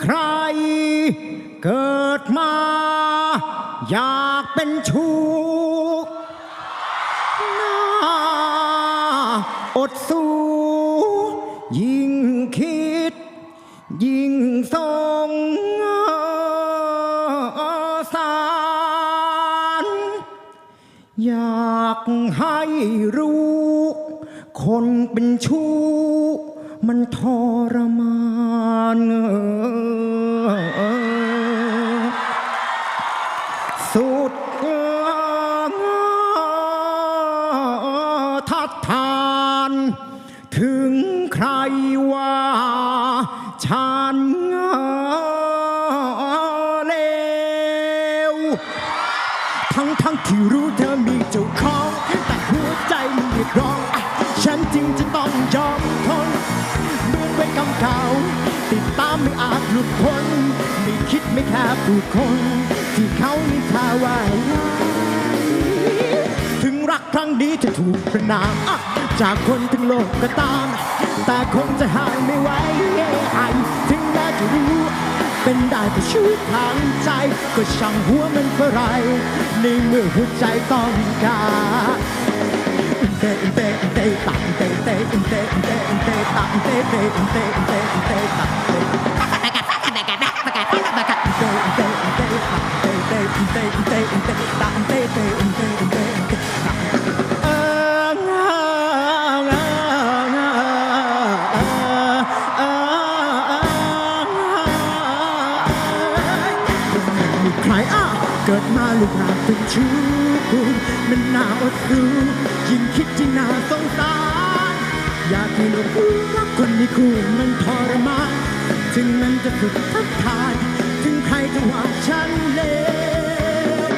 ใคร เกิดมา อยากเป็นชู้น่าอดสู้ยิ่งคิด ยิ่งสงสารอยากให้รู้ คนเป็นชู้ มันทรมานสุดทัดทาน ถึงใครว่าฉันเลวทั้งทั้งที่รู้เธอมีเจ้าของ แต่หัวใจมันเรียกร้อง ฉันจึงจะต้องยอมทนเหมือนไว้ กำเก่าติดตามไม่อาจหลุดพ้นไม่คิดไม่แค่ผู้คน ที่เขานิทาว่าถึงรักครั้งนี้จะถูกประนามจากคนทั้งโลกก็ตาม แต่คงจะหายไม่ไหวให้ถึงแม้จะรู้เป็นได้แต่ชีวิตทางใจ ก็ช่างหัวมันเพื่อไรในเมื่อหัวใจต้องการ เตะเตะเตะตังเตะเตะเตะเตะเตะตังเตะเตะเตะเตะเตะตังเตะเตะเตะเตะตังเตะเตะเตะเตะตังเตะเตะเตะเตะเอองางางาเออเออมีใครอะเกิดมาลูกหลานเป็นชู้ มันหนาอดดูยิ่งคิดที่น่าสงสาร อยากให้ลูกรู้ว่าคนมีคู่มันทรมานถึงมันจะฝึกทักทายถึงใครจะว่าฉันเลว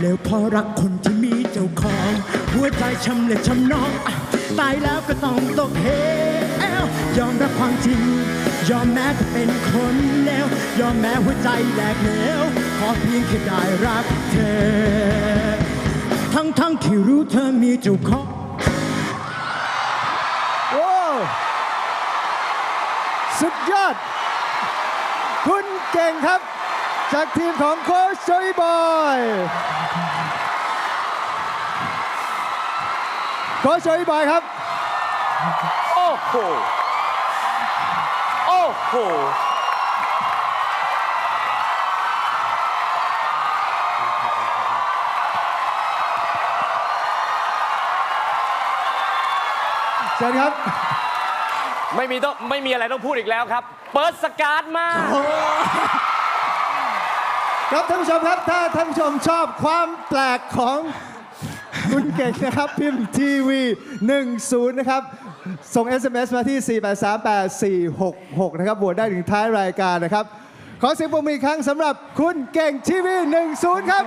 แล้วพอรักคนที่มีเจ้าของ หัวใจช้ำและช้ำนอง ตายแล้วก็ต้องตกเหวยอมรับความจริง ยอมแม้จะเป็นคนเลวยอมแม้หัวใจแหลกเหลวขอเพียงแค่ได้รักเธอ ทั้งทั้งๆที่รู้เธอมีเจ้าของโอ้สุดยอด คุณเก่งครับ จากทีมของโค้ชโจยบอยโค้ชโจยบอยครับ โอ้โหโอ้โห ชิญครับ ไม่มีต้องไม่มีอะไรต้องพูดอีกแล้วครับ เปิดสการ์ดมาครับท่านผู้ชมครับถ้าท่านผู้ชมชอบความแปลกของคุณเก่งนะครับ พิมพ์ทีวี10 นะครับ ส่ง SMS มาที่ 4838466 นะครับโหวตได้ถึงท้ายรายการนะครับ ขอเสียงปรบมืออีกครั้งสำหรับคุณเก่งทีวี10 ครับ